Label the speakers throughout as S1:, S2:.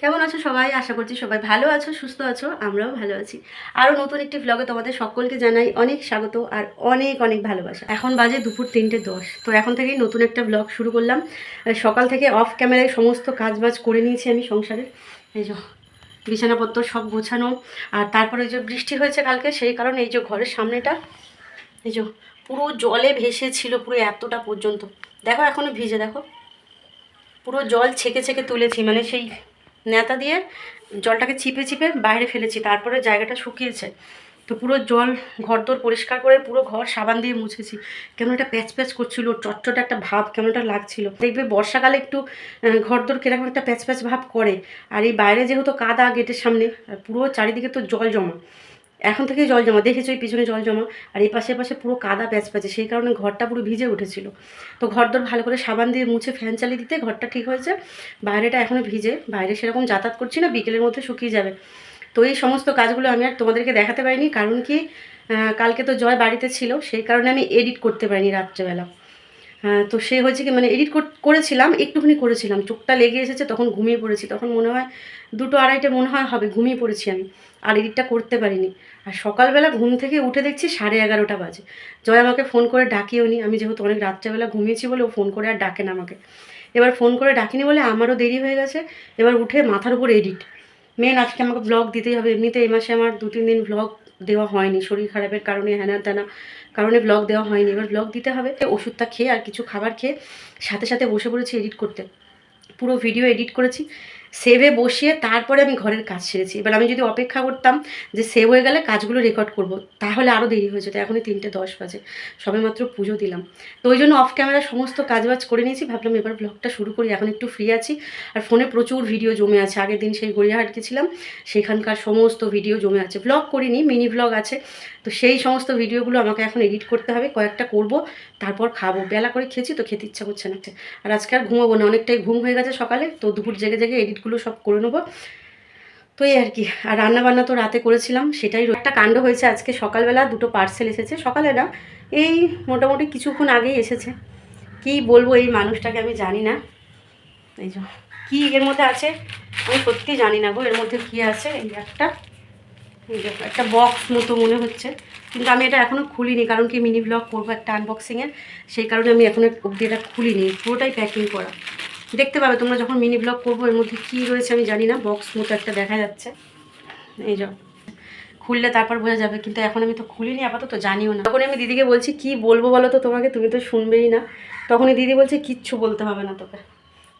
S1: কেমন আছো সবাই? আশা করছি সবাই ভালো আছো, সুস্থ আছো, আমরাও ভালো আছি। আরও নতুন একটি ব্লগে তোমাদের সকলকে জানাই অনেক স্বাগত আর অনেক অনেক ভালোবাসা। এখন বাজে দুপুর তিনটে দশ, তো এখন থেকেই নতুন একটা ব্লগ শুরু করলাম। সকাল থেকে অফ ক্যামেরায় সমস্ত কাজবাজ করে নিয়েছি আমি সংসারের এই যে বিছানাপত্র সব গোছানো, আর তারপরে যে বৃষ্টি হয়েছে কালকে, সেই কারণে এই যে ঘরের সামনেটা, এই যে পুরো জলে ভেসে ছিল পুরো এতটা পর্যন্ত। দেখো এখনও ভিজে, দেখো। পুরো জল ছেঁকে ছেঁকে তুলেছি মানে সেই নেতা দিয়ে জলটাকে ছিপে ছিপে বাইরে ফেলেছি, তারপরে জায়গাটা শুকিয়েছে। তো পুরো জল ঘর ঘরদোর পরিষ্কার করে পুরো ঘর সাবান দিয়ে মুছেছি। কেমন একটা প্যাচ প্যাচ করছিল, চটচটা একটা ভাব কেমন একটা লাগছিল। দেখবে বর্ষাকালে একটু ঘর ঘরদোর কীরকম একটা প্যাচ প্যাচ ভাব করে। আর এই বাইরে যেহেতু কাদা গেটের সামনে পুরো চারিদিকে তো জল জমা। এখন থেকে জল জমা, দেখেছ এই পিছনে জল জমা? আর এই পাশে পাশে পুরো কাদা প্যাচ প্যাচে, সেই কারণে ঘরটা পুরো ভিজে উঠেছিল। তো ঘরদোর ভালো করে সাবান দিয়ে মুছে ফ্যান চালিয়ে দিতে ঘরটা ঠিক হয়েছে। বাইরেটা এখনও ভিজে, বাইরে সেরকম যাতায়াত করছি না, বিকেলের মধ্যে শুকিয়ে যাবে। তো এই সমস্ত কাজগুলো আমি আর তোমাদেরকে দেখাতে পারিনি, কারণ কি কালকে তো জয় বাড়িতে ছিল, সেই কারণে আমি এডিট করতে পারিনি রাত্রেবেলা। তো সে হয়েছে কি মানে এডিট করেছিলাম, একটুখানি করেছিলাম। চোখটা লেগে এসেছে, তখন ঘুমিয়ে পড়েছি। তখন মনে হয় দুটো আড়াইটে মনে হয় হবে, ঘুমিয়ে পড়েছি আমি। আর এডিটটা করতে পারিনি। আর সকালবেলা ঘুম থেকে উঠে দেখছি সাড়ে এগারোটা বাজে। জয় আমাকে ফোন করে ডাকিও নি। আমি যেহেতু অনেক রাত্রেবেলা ঘুমিয়েছি বলে ও ফোন করে আর ডাকে না আমাকে। এবার ফোন করে ডাকিনি বলে আমারও দেরি হয়ে গেছে। এবার উঠে মাথার উপর এডিট মেন আজকে আমাকে ব্লগ দিতেই হবে। এমনিতে এই মাসে আমার দু তিন দিন ব্লগ দেওয়া হয়নি। শরীর খারাপের কারণে, হ্যানা ত্যানা কারণে ব্লগ দেওয়া হয়নি। এবার ব্লগ দিতে হবে। ওষুধটা খেয়ে আর কিছু খাবার খেয়ে সাথে সাথে বসে পড়েছি এডিট করতে। পুরো ভিডিও এডিট করেছি। সেভে বসিয়ে তারপরে আমি ঘরের কাজ সেরেছি। এবার আমি যদি অপেক্ষা করতাম যে সেভ হয়ে গেলে কাজগুলো রেকর্ড করব, তাহলে আরও দেরি হয়ে যেত। এখনই তিনটে দশ বাজে, সবে মাত্র পুজো দিলাম। তো ওই জন্য অফ ক্যামেরা সমস্ত কাজবাজ করে নিয়েছি, ভাবলাম এবার ব্লগটা শুরু করি, এখন একটু ফ্রি আছি। আর ফোনে প্রচুর ভিডিও জমে আছে। আগের দিন সেই গড়িয়াহাট গেছিলাম সেখানকার সমস্ত ভিডিও জমে আছে। ব্লগ করিনি মিনি ব্লগ আছে। তো সেই সমস্ত ভিডিওগুলো আমাকে এখন এডিট করতে হবে, কয়েকটা করব, তারপর খাব। বেলা করে খেয়েছি তো খেতে ইচ্ছা করছে না। আর আজকে আর ঘুমাবো না, অনেকটাই ঘুম হয়ে গেছে সকালে, তো দুপুর জেগে জেগে এডিটগুলো সব করে নেব। তো এই আর কি, আর রান্না বান্না তো রাতে করেছিলাম, সেটাই একটা কাণ্ড হয়েছে আজকে সকালবেলা, দুটো পার্সেল এসেছে। সকালে না, এই মোটামুটি কিছুক্ষণ আগেই এসেছে। কি বলব এই মানুষটাকে আমি জানি না। এই যে, কী এর মধ্যে আছে? আমি সত্যি জানি না গো, এর মধ্যে কী আছে? এই একটা, এই যে একটা বক্স মতো মনে হচ্ছে। কিন্তু আমি এটা এখনও খুলিনি, কারণ কি মিনি ব্লগ করব একটা আনবক্সিংয়ের সেই কারণে আমি এখনও অবধি এটা খুলিনি, পুরোটাই প্যাকিং করা। দেখতে পাবে, তোমরা যখন মিনি ব্লগ করব, এর মধ্যে কী রয়েছে আমি জানি না বক্স মতো একটা দেখা যাচ্ছে। এই যা খুললে তারপর বোঝা যাবে, কিন্তু এখন আমি তো খুলিনি, আপাতত জানিও না। তখন আমি দিদিকে বলছি, কি বলব বলো তো তোমাকে? তুমি তো শুনবেই না। তখনই দিদি বলছে, কিচ্ছু বলতে হবে না তোকে।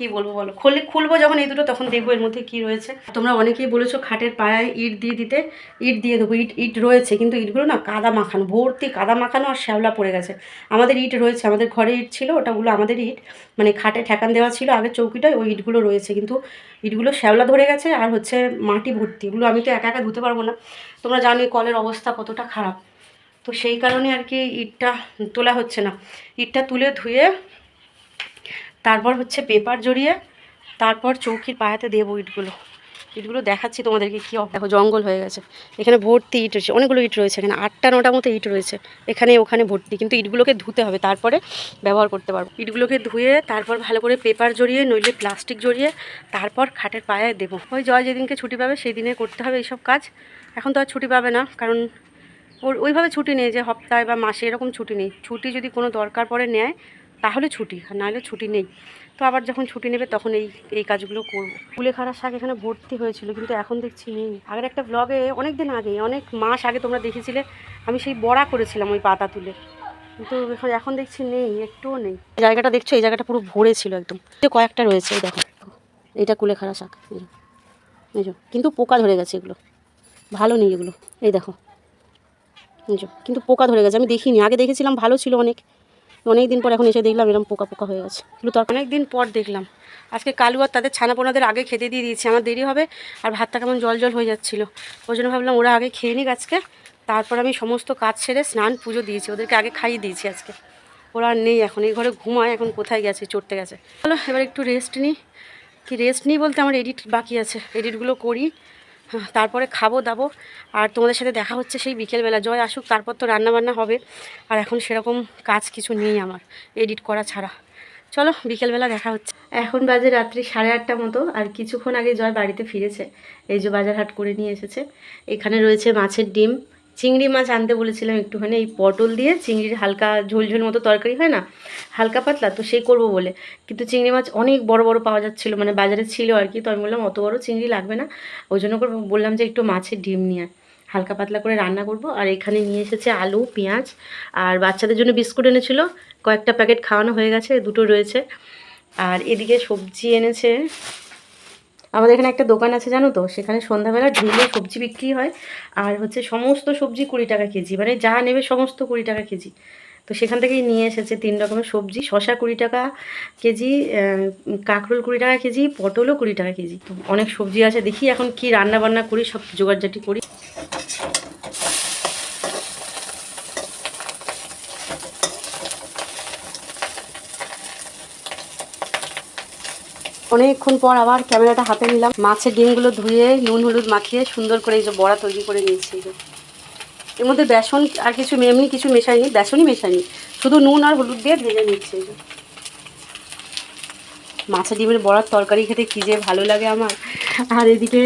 S1: কি বলব বলো? খুললে খুলবো যখন এই দুটো, তখন দেখব এর মধ্যে কি রয়েছে। তোমরা অনেকেই বলেছ খাটের পায়ায় ইট দিয়ে দিতে, ইট দিয়ে দেবো, ইট ইট রয়েছে, কিন্তু ইটগুলো না কাদা মাখানো, ভর্তি কাদা মাখানো আর শ্যাওলা পড়ে গেছে। আমাদের ইট রয়েছে, আমাদের ঘরে ইট ছিল ওটাগুলো আমাদের ইট মানে খাটে ঠেকান দেওয়া ছিল আগের চৌকিটায় ওই ইটগুলো রয়েছে, কিন্তু ইটগুলো শ্যাওলা ধরে গেছে আর হচ্ছে মাটি ভর্তি, এগুলো আমি তো একা একা ধুতে পারব না। তোমরা জানো কলের অবস্থা কতটা খারাপ। তো সেই কারণে আর কি ইটটা তোলা হচ্ছে না। ইটটা তুলে ধুয়ে তারপর হচ্ছে পেপার জড়িয়ে তারপর চৌকির পায়াতে দেবো ইটগুলো। ইটগুলো দেখাচ্ছি তোমাদেরকে কী দেখো, জঙ্গল হয়ে গেছে। এখানে ভর্তি ইট রয়েছে। অনেকগুলো ইট রয়েছে। এখানে আটটা, নটা মতো ইট রয়েছে। এখানে, ওখানে ভর্তি। কিন্তু ইটগুলোকে ধুতে হবে। তারপরে ব্যবহার করতে পারব। ইটগুলোকে ধুয়ে তারপর ভালো করে পেপার জড়িয়ে, নইলে প্লাস্টিক জড়িয়ে তারপর খাটের পায়ায় দেবো। ওই জয় যেদিনকে ছুটি পাবে সেই দিনে করতে হবে এইসব কাজ। এখন তো আর ছুটি পাবে না, কারণ ওর ওইভাবে ছুটি নেই যে সপ্তাহে বা মাসে এরকম ছুটি নেই। ছুটি যদি কোনো দরকার পড়ে নেয় তাহলে ছুটি আর নাহলে ছুটি নেই। তো আবার যখন ছুটি নেবে তখন এই এই কাজগুলো করব। কুলেখাড়ার শাক এখানে ভর্তি হয়েছিল, কিন্তু এখন দেখছি নেই। আগের একটা ব্লগে অনেক দিন আগে, অনেক মাস আগে তোমরা দেখেছিলে, আমি সেই বড়া করেছিলাম ওই পাতা তুলে। কিন্তু এখন দেখছি নেই, একটুও নেই। জায়গাটা দেখছ? এই জায়গাটা পুরো ভরে ছিল একদম। কয়েকটা রয়েছে, এই দেখো। এইটা কুলেখাড়া শাক, এই। কিন্তু পোকা ধরে গেছে এগুলো। ভালো নেই এগুলো। এই দেখো। কিন্তু পোকা ধরে গেছে, আমি দেখিনি। আগে দেখেছিলাম, ভালো ছিল অনেক। অনেক দিন পর এখন এসে দেখলাম এরকম পোকা পোকা হয়ে গেছে। এগুলো তো অনেক দিন পর দেখলাম। আজকে কালু আর তাদের ছানাপোনাদের আগে খেতে দিয়ে দিয়েছি। আমার দেরি হবে আর ভাতটা কেমন জল জল হয়ে যাচ্ছিল। ওই জন্য ভাবলাম ওরা আগে খেয়ে নিক আজকে। তারপর আমি সমস্ত কাজ সেরে স্নান, পুজো দিয়েছি। ওদেরকে আগে খাইয়ে দিয়েছি আজকে। ওরা নেই এখন। এই ঘরে ঘুমায়, এখন কোথায় গেছে, চড়তে গেছে। চলো, এবার একটু রেস্ট নিই কি রেস্ট নিই বলতে আমার এডিট বাকি আছে। এডিটগুলো করি। তারপরে খাব দাবো। আর তোমাদের সাথে দেখা হচ্ছে সেই বিকেলবেলা। জয় আসুক, তারপর তো রান্নাবান্না হবে। আর এখন সেরকম কাজ কিছু নেই আমার এডিট করা ছাড়া। চলো, বিকেলবেলা দেখা হচ্ছে। এখন বাজে রাত্রি সাড়ে আটটা মতো, আর কিছুক্ষণ আগে জয় বাড়িতে ফিরেছে। এই যে বাজার হাট করে নিয়ে এসেছে। এখানে রয়েছে মাছের ডিম চিংড়ি মাছ আনতে বলেছিলাম একটুখানি, এই পটল দিয়ে চিংড়ির হালকা ঝোল ঝোল মতো তরকারি হয় না? হালকা পাতলা, তো সেই করব বলে। কিন্তু চিংড়ি মাছ অনেক বড় বড় পাওয়া যাচ্ছিল মানে বাজারে ছিল আর কি, তো আমি বললাম, অত বড় চিংড়ি লাগবে না। ওই জন্য করে বললাম যে, একটু মাছের ডিম নিয়ে হালকা পাতলা করে রান্না করব, আর এখানে নিয়ে এসেছে আলু, পেঁয়াজ, আর বাচ্চাদের জন্য বিস্কুট এনেছিল। কয়েকটা প্যাকেট খাওয়ানো হয়ে গেছে, দুটো রয়েছে। আর এদিকে সবজি এনেছে আমাদের এখানে একটা দোকান আছে, জানো তো? সেখানে সন্ধ্যাবেলা ঢুলে সবজি বিক্রি হয়। আর হচ্ছে সমস্ত সবজি কুড়ি টাকা কেজি। মানে যা নেবে সমস্ত কুড়ি টাকা কেজি। তো সেখান থেকেই নিয়ে এসেছে তিন রকমের সবজি। শশা কুড়ি টাকা কেজি কাঁকরোল কুড়ি টাকা কেজি, পটলও কুড়ি টাকা কেজি। অনেক সবজি আছে। দেখি এখন কি রান্না বান্না করি, সব জোগাড়জাটি করি। অনেকক্ষণ পর আবার ক্যামেরাটা হাতে নিলাম। মাছের ডিমগুলো ধুয়ে, নুন হলুদ মাখিয়ে সুন্দর করে এই যে বড়া তৈরি করে নিয়েছি। এর মধ্যে বেসন আর কিছু এমনি কিছু মেশাইনি, বেসনই মেশাইনি। শুধু নুন আর হলুদ দিয়ে ভেজে নিচ্ছি। মাছের ডিমের বড়ার তরকারি খেতে কী যে ভালো লাগে আমার। আর এদিকে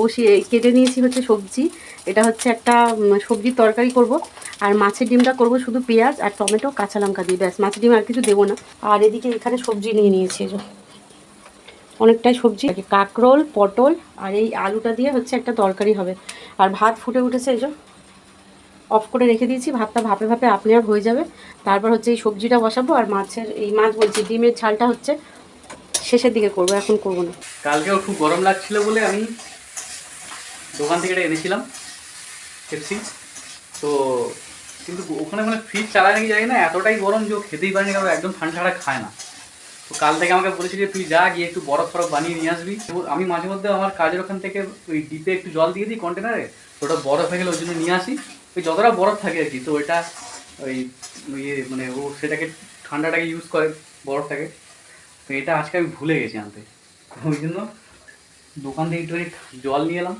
S1: বসিয়ে কেটে নিয়েছি হচ্ছে সবজি। এটা হচ্ছে একটা সবজির তরকারি করব। আর মাছের ডিমটা করব শুধু পেঁয়াজ আর টমেটো, কাঁচা লঙ্কা দিয়ে। ব্যাস, মাছের ডিম আর কিছু দেবো না। আর এদিকে এখানে সবজি নিয়ে নিয়েছি। অনেকটাই সবজি কাঁকরোল, পটল, আর এই আলুটা দিয়ে হচ্ছে একটা তরকারি হবে। আর ভাত ফুটে উঠেছে এই অফ করে রেখে দিয়েছি, ভাতটা ভাপে ভাপে আপনি আর হয়ে যাবে। তারপর হচ্ছে এই সবজিটা বসাবো, আর মাছের, এই মাছ বলছি, ডিমের ঝালটা হচ্ছে শেষের দিকে করব, এখন করব না।
S2: কালকেও খুব গরম লাগছিল বলে আমি দোকান থেকে এটা এনেছিলাম পেপসি তো কিন্তু ওখানে মানে ফ্রিজ চালায় নাকি জানি না, এতটাই গরম যে খেতেই পারেনি, কারণ একদম ঠান্ডা খায় না। তো কাল থেকে আমাকে বলেছিল তুই যা, গিয়ে একটু বরফ ফরফ বানিয়ে নিয়ে আসবি। আমি মাঝে মধ্যে আমার কাজের ওখান থেকে ওই ডিপে একটু জল দিয়ে দিই কন্টেনারে তো ওটা বরফ হয়ে গেলে ওই জন্য নিয়ে আসি। ওই যতটা বরফ থাকে আর কি, তো ওইটা ওই ইয়ে মানে ও সেটাকে ঠান্ডাটাকে ইউজ করে বরফটাকে। তো এটা আজকে আমি ভুলে গেছি আনতে। ওই জন্য দোকান থেকে একটুখানি জল নিয়ে এলাম।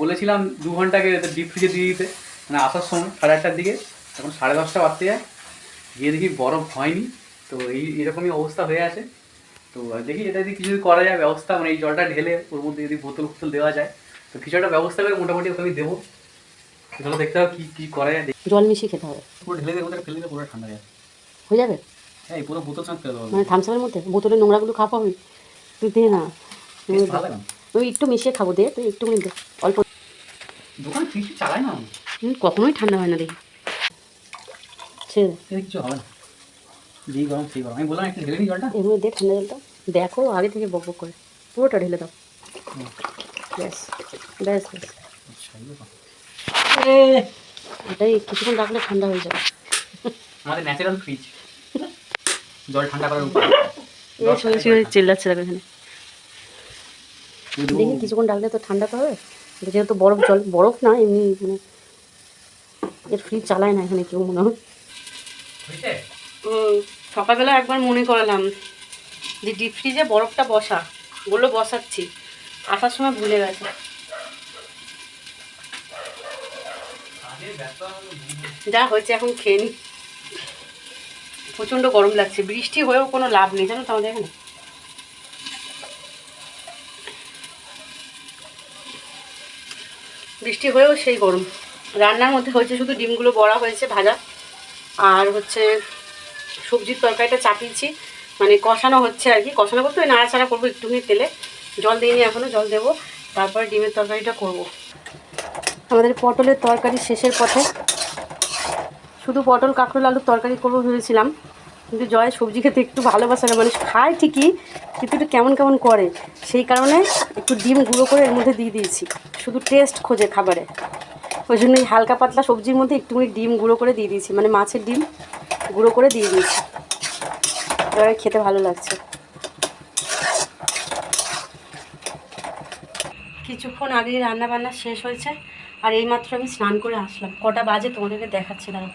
S2: বলেছিলাম দু ঘণ্টা আগে ডিপ ফ্রিজে দিয়ে দিতে। মানে আসার সময় সাড়ে আটটার দিকে। এখন সাড়ে দশটা বাজতে যায়। গিয়ে দেখি বরফ হয়নি। তো এই এরকমই অবস্থা হয়ে আছে। তো দেখি এটা যদি কিছু করা যায় ব্যবস্থা মানে এই জলটা ঢেলে ওর মধ্যে যদি বোতল ফোতল দেওয়া যায় তো কিছু একটা ব্যবস্থা করে মোটামুটি ওকে আমি দেবো। সেগুলো দেখতে হবে কী কী করা যায়।
S1: জল মিশিয়ে খেতে হবে।
S2: পুরো ঢেলে দেবো ফেলে দিলে পুরো ঠান্ডা যায়
S1: হয়ে যাবে?
S2: হ্যাঁ এই পুরো বোতল দেবো
S1: মানে থামসাপের মধ্যে? বোতলের নোংরাগুলো খাওয়া হবে? তুই দে না। ওই একটু মিশিয়ে খাব দে তুই একটু দে। অল্প।
S2: দোকান ফ্রিজ চালায় না?
S1: কখনোই ঠান্ডা হয় না দেখি। ছেড়ে
S2: কিছু হবে না। যেই গরম সেই গরম। আমি বললাম একটু ঢেলে নিই জলটা?
S1: এর মধ্যে ঠান্ডা জলটা। দেখো আগে থেকে বক বক করে। পুরোটা ঢেলে দাও। ব্যাস ব্যাস ব্যাস। এটাই কিছুক্ষণ রাখলে ঠান্ডা হয়ে যাবে।
S2: আমাদের ন্যাচারাল ফ্রিজ জল ঠান্ডা করার উপায়
S1: চিল্লাচ্ছে দেখো এখানে। দেখি কিছুক্ষণ রাখলে তো ঠান্ডা তো হবে। কিন্তু যেহেতু বরফ জল বরফ না এমনি মানে এর ফ্রিজ চালায় না এখানে কেউ মনে হয়? সকালবেলা একবার মনে করালাম যে ডিপ ফ্রিজে বরফটা বসা, বলল বসাচ্ছি, আসার সময় ভুলে গেছে। যা হয়েছে এখন খেয়ে নি। প্রচণ্ড গরম লাগছে, বৃষ্টি হয়েও কোনো লাভ নেই, জানো তো আমাদের এখানে। বৃষ্টি হয়েও সেই গরম। রান্নার মধ্যে হয়েছে শুধু ডিমগুলো বড়া হয়েছে ভাজা, আর হচ্ছে সবজির তরকারিটা চাপিয়েছি। মানে কষানো হচ্ছে আর কি। কষানো করতে নাড়াচাড়া করব একটুখানি তেলে। জল দিইনি এখনও জল দেবো। তারপরে ডিমের তরকারিটা করব। আমাদের পটলের তরকারি শেষের পথে। শুধু পটল, কাঁকরোল, আলুর তরকারি করব ভেবেছিলাম। কিন্তু জয় সবজি খেতে একটু ভালোবাসে না। মানে খায় ঠিকই, কিন্তু একটু কেমন কেমন করে, সেই কারণে একটু ডিম গুঁড়ো করে এর মধ্যে দিয়ে দিয়েছি। শুধু টেস্ট খোঁজে খাবারে। ওই জন্য হালকা পাতলা সবজির মধ্যে একটুখানি ডিম গুঁড়ো করে দিয়ে দিয়েছি। মানে মাছের ডিম। গুঁড়ো করে দিয়ে দিয়েছি। এবারে খেতে ভালো লাগছে। কিছুক্ষণ আগেই রান্না বান্না শেষ হয়েছে, আর এইমাত্র আমি স্নান করে আসলাম। কটা বাজে তোমাদেরকে দেখাচ্ছি, দাঁড়াও।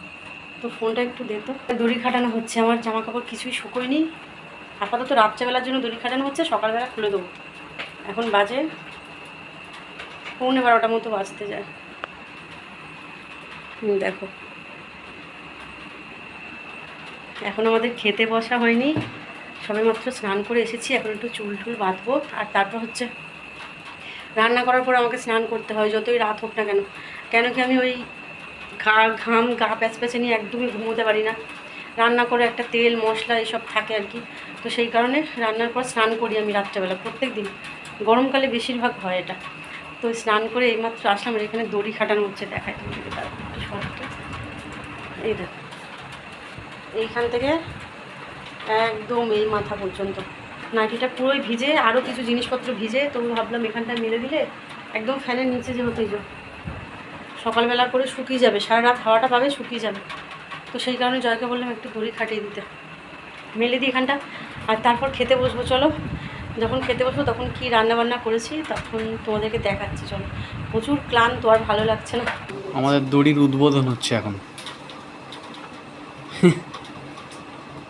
S1: তো ফোনটা একটু দে তো। দড়ি খাটানো হচ্ছে, আমার জামা কাপড় কিছুই শুকোয়নি। আপাতত রাত্রেবেলার জন্য দড়ি খাটানো হচ্ছে, সকালবেলা খুলে দেবো। এখন বাজে পৌনে বারোটার মতো বাজতে যায়। দেখো। এখন আমাদের খেতে বসা হয়নি। সবেমাত্র স্নান করে এসেছি, এখন একটু চুল টুল বাঁধবো। আর তারপর হচ্ছে রান্না করার পর আমাকে স্নান করতে হয়, যতই রাত হোক না কেন। কেন কি আমি ওই ঘা, ঘাম, গা প্যাচ প্যাচে নিয়ে একদমই ঘুমোতে পারি না। রান্না করে একটা তেল, মশলা এসব থাকে আর কি। তো সেই কারণে রান্নার পর স্নান করি আমি রাত্রেবেলা প্রত্যেক দিন গরমকালে বেশিরভাগ হয় এটা। তো স্নান করে এইমাত্র আসলাম এখানে দড়ি খাটানো হচ্ছে দেখায় তুমি যদি তার এই দেখ। এইখান থেকে একদম এই মাথা পর্যন্ত। নাইটিটা পুরোই ভিজে আরও কিছু জিনিসপত্র ভিজে, তো ভাবলাম এখানটা মেলে দিলে একদম ফ্যানের নিচে যে হতেই যে। সকালবেলা করে শুকিয়ে যাবে সারা রাত হাওয়াটা পাবে, শুকিয়ে যাবে। তো সেই কারণে জয়কে বললাম একটু দড়ি খাটিয়ে দিতে। মেলে দিই এখানটা। আর তারপর খেতে বসবো, চলো। যখন খেতে বসবো, তখন কি রান্না বান্না করেছি, তখন তোমাদেরকে দেখাচ্ছি, চলো। প্রচুর ক্লান্ত, আর ভালো লাগছে না।
S2: আমাদের দড়ির উদ্বোধন হচ্ছে এখন।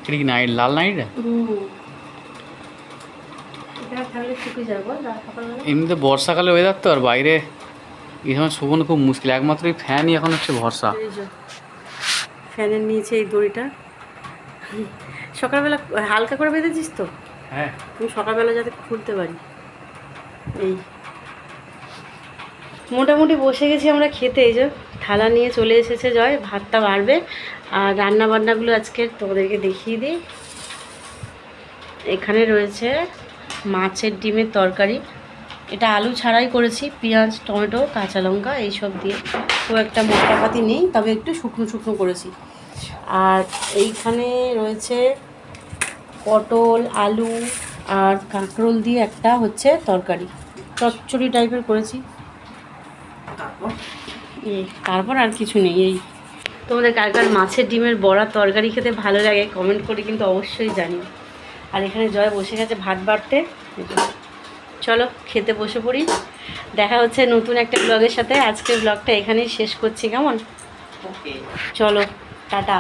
S2: এটা কি নাইট লাল নাইট
S1: এখানে থাকলে শুকিয়ে যাবে বল রাত সকালবেলা
S2: এমনিতে বর্ষাকালে ওয়েদার তো আর বাইরে এই সময় শুকনো খুব মুশকিল। একমাত্র এই ফ্যানই এখন হচ্ছে ভরসা।
S1: ফ্যানের নিচে এই দড়িটা। সকালবেলা হালকা করে বেঁধেছিস তো?
S2: হ্যাঁ।
S1: আমি সকালবেলা যাতে খুলতে পারি। এই। মোটামুটি বসে গেছি আমরা খেতে এই যে। থালা নিয়ে চলে এসেছে জয়, ভাতটা বাড়বে। আর রান্না বান্নাগুলো আজকে তোমাদেরকে দেখিয়ে দিই। এখানে রয়েছে মাছের ডিমের তরকারি। এটা আলু ছাড়াই করেছি, পেঁয়াজ, টমেটো, কাঁচা লঙ্কা এইসব দিয়ে। খুব একটা মশলাপাতি নেই, তবে একটু শুকনো শুকনো করেছি। আর এইখানে রয়েছে পটল, আলু আর কাঁকরোল দিয়ে একটা হচ্ছে তরকারি। চচ্চড়ি টাইপের করেছি।
S2: তারপর?
S1: তারপর আর কিছু নেই এই। তোমাদের কার কার মাছের ডিমের বড়া তরকারি খেতে ভালো লাগে কমেন্ট করে কিন্তু অবশ্যই জানি আর এখানে জয় বসে গেছে ভাত বাড়তে। চলো খেতে বসে পড়ি। দেখা হচ্ছে নতুন একটা ব্লগের সাথে। আজকের ব্লগটা এখানেই শেষ করছি কেমন?
S2: ওকে
S1: চলো টাটা।